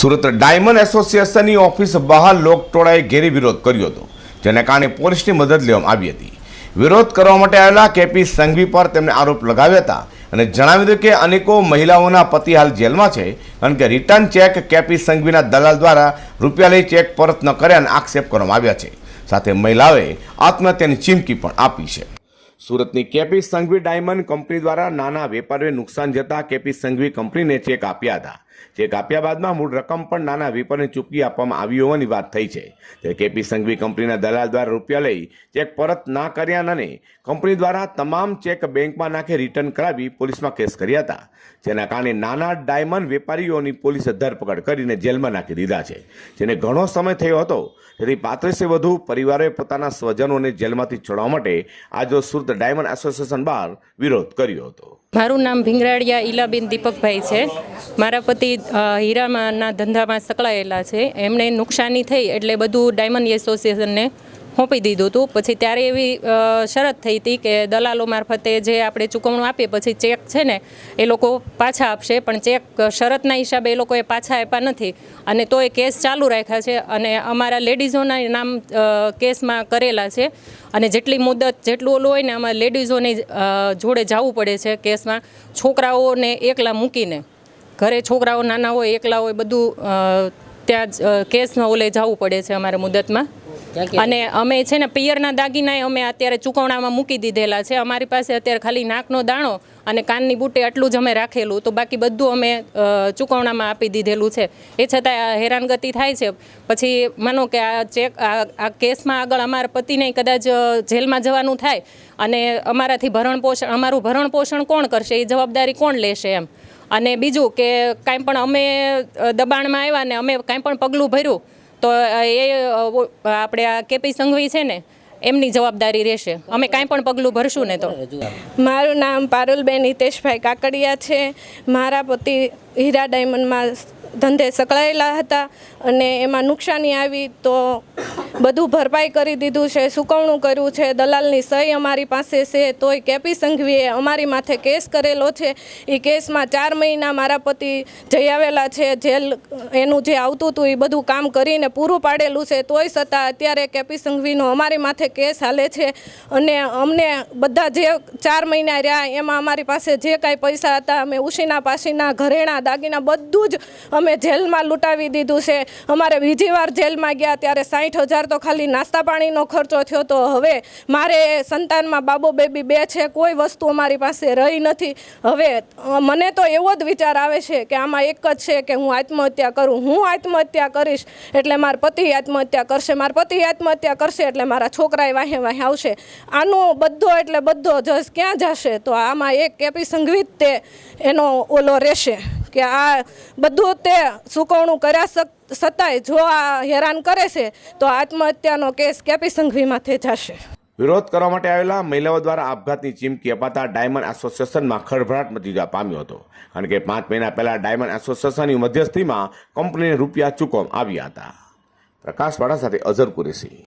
Surat diamond એસોસિએશનની office બહાર લોકટોળાએ ઘેરી વિરોધ કર્યો હતો, જેને કારણે પોલીસની મદદ લેવામાં આવી હતી. વિરોધ કરવા માટે આવેલા કેપી સંઘવી પર તેમણે આરોપ લગાવ્યા હતા અને જણાવ્યું હતું કે અનેકો મહિલાઓના પતિ હાલ જેલમાં છે કારણ કે રિટર્ન ચેક કેપી સંઘવીના દલાલ દ્વારા રૂપિયા લઈ ચેક પરત ન કર્યાના આક્ષેપ કરવામાં આવ્યા છે. સાથે મહિલાઓએ આત્મહત્યાની ચીમકી પણ આપી છે. સુરતની કેપી સંઘવી ડાયમંડ કંપની દ્વારા નાના વેપારીઓને નુકસાન જતા કેપી સંઘવી કંપનીને ચેક આપ્યા હતા. ચેક આપ્યા બાદમાં મૂળ રકમ પણ નાના વેપારીને ચૂકવી આપવામાં આવી હોવાની વાત થઈ છે. ત્યારે કેપી સંઘવી કંપનીના દલાલ દ્વારા રૂપિયા લઈ ચેક પરત ના કર્યા અને કંપની દ્વારા તમામ ચેક બેંકમાં નાખી રિટર્ન કરાવી પોલીસમાં કેસ કર્યા હતા. જેના કારણે નાના ડાયમંડ વેપારીઓની પોલીસે ધરપકડ કરીને જેલમાં નાખી દીધા છે. જેને ઘણો સમય થયો હતો. તેથી પાંત્રીસે વધુ પરિવારોએ પોતાના સ્વજનોને જેલમાંથી છોડવા માટે આજે સુરત ડાયમંડ એસોસિએશન બહાર વિરોધ કર્યો હતો. મારું નામ ભીંગરાડિયા ઈલાબેન દીપકભાઈ છે. મારા પતિ હીરામાંના ધંધામાં સંકળાયેલા છે. એમને નુકસાની થઈ એટલે બધું ડાયમંડ એસોસિએશનને સોંપી દીધું હતું પછી ત્યારે એવી શરત થઈ હતી કે દલાલો મારફતે જે આપણે ચૂકવણું આપીએ પછી ચેક છે ને એ લોકો પાછા આપશે. પણ ચેક શરતના હિસાબે એ લોકોએ પાછા આપ્યા નથી. અને તોય કેસ ચાલુ રાખ્યા છે. અને અમારા લેડીઝોના નામ કેસમાં કરેલા છે. અને જેટલી મુદત જેટલું ઓલું હોય ને અમારે લેડીઝોની જોડે જવું પડે છે કેસમાં. છોકરાઓને એકલા મૂકીને. ઘરે છોકરાઓ નાના હોય એકલા હોય બધું ત્યાં જ, કેસમાં ઓલે જવું પડે છે અમારે મુદતમાં. અને અમે છે ને પિયરના દાગીના અમે અત્યારે ચૂકવણામાં મૂકી દીધેલા છે. અમારી પાસે અત્યારે ખાલી નાકનો દાણો અને કાનની બુટ્ટી એટલું જ અમે રાખેલું, તો બાકી બધું અમે ચૂકવણામાં આપી દીધેલું છે. એ છતાં હેરાનગતિ થાય છે. પછી માનો કે આ ચેક, આ કેસમાં આગળ અમારા પતિને કદાચ જેલમાં જવાનું થાય અને અમારાથી ભરણ પોષણ, અમારું ભરણ પોષણ કોણ કરશે? એ જવાબદારી કોણ લેશે એમ? અને બીજું કે કાંઈ પણ અમે દબાણમાં આવ્યા ને અમે કાંઈ પણ પગલું ભર્યું તો એ આપણે આ કેપી સંઘવી છે ને એમની જવાબદારી રહેશે. અમે કાંઈ પણ પગલું ભરશું ને તો. મારું નામ પારુલબેન હિતેશભાઈ કાકડિયા છે. મારા પતિ હીરા ડાયમંડમાં ધંધે સંકળાયેલા હતા અને એમાં નુકસાની આવી તો બધું ભરપાઈ કરી દીધું છે, સુકવણું કર્યું છે, દલાલની સહી અમારી પાસે છે, તોય કેપી સંઘવીએ અમારી માથે કેસ કરેલો છે. એ કેસમાં ચાર મહિના મારા પતિ જઈ આવેલા છે, જેલ એનું જે આવતું હતું એ બધું કામ કરીને પૂરું પાડેલું છે, તોય છતાં અત્યારે કેપી સંઘવીનો અમારી માથે કેસ હાલે છે. અને અમને બધા જે ચાર મહિના રહ્યા, એમાં અમારી પાસે જે કાંઈ પૈસા હતા, અમે ઉશીના પાસીના ઘરેણા દાગીના બધું જ અમે જેલમાં લૂંટાવી દીધું છે. અમારે બીજી વાર જેલમાં ગયા ત્યારે સાઠ હજાર તો ખાલી નાસ્તા પાણીનો ખર્ચો થયો તો હવે મારે સંતાનમાં બાબો બેબી બે છે, કોઈ વસ્તુ અમારી પાસે રહી નથી. હવે મને તો એવો જ વિચાર આવે છે કે આમાં એક જ છે કે હું આત્મહત્યા કરું. હું આત્મહત્યા કરીશ એટલે મારા પતિ આત્મહત્યા કરશે, મારા પતિ આત્મહત્યા કરશે એટલે મારા છોકરાએ વાહે વાહે આવશે. આનો બધો એટલે બધો જસ ક્યાં જશે? તો આમાં એક કેપી સંઘવી તે એનો ઓલો રહેશે. કે આ બધું તે સુકવણું કર્યા છતાંય જો આ હેરાન કરે છે, તો આત્મહત્યાનો કેસ કેપી સંઘવી માથે જશે. વિરોધ કરવા માટે આવેલા મહિલાઓ દ્વારા આપઘાતની ચીમકી અપાતા ડાયમંડ એસોસિએશનમાં ખળભળાટ મચી જવા પામ્યો હતો. કારણ કે પાંચ મહિના પહેલા ડાયમંડ એસોસિએશનની મધ્યસ્થીમાં કંપનીને રૂપિયા ચૂકવવામાં આવ્યા હતા. પ્રકાશવાળા સાથે અઝર કુરેશી.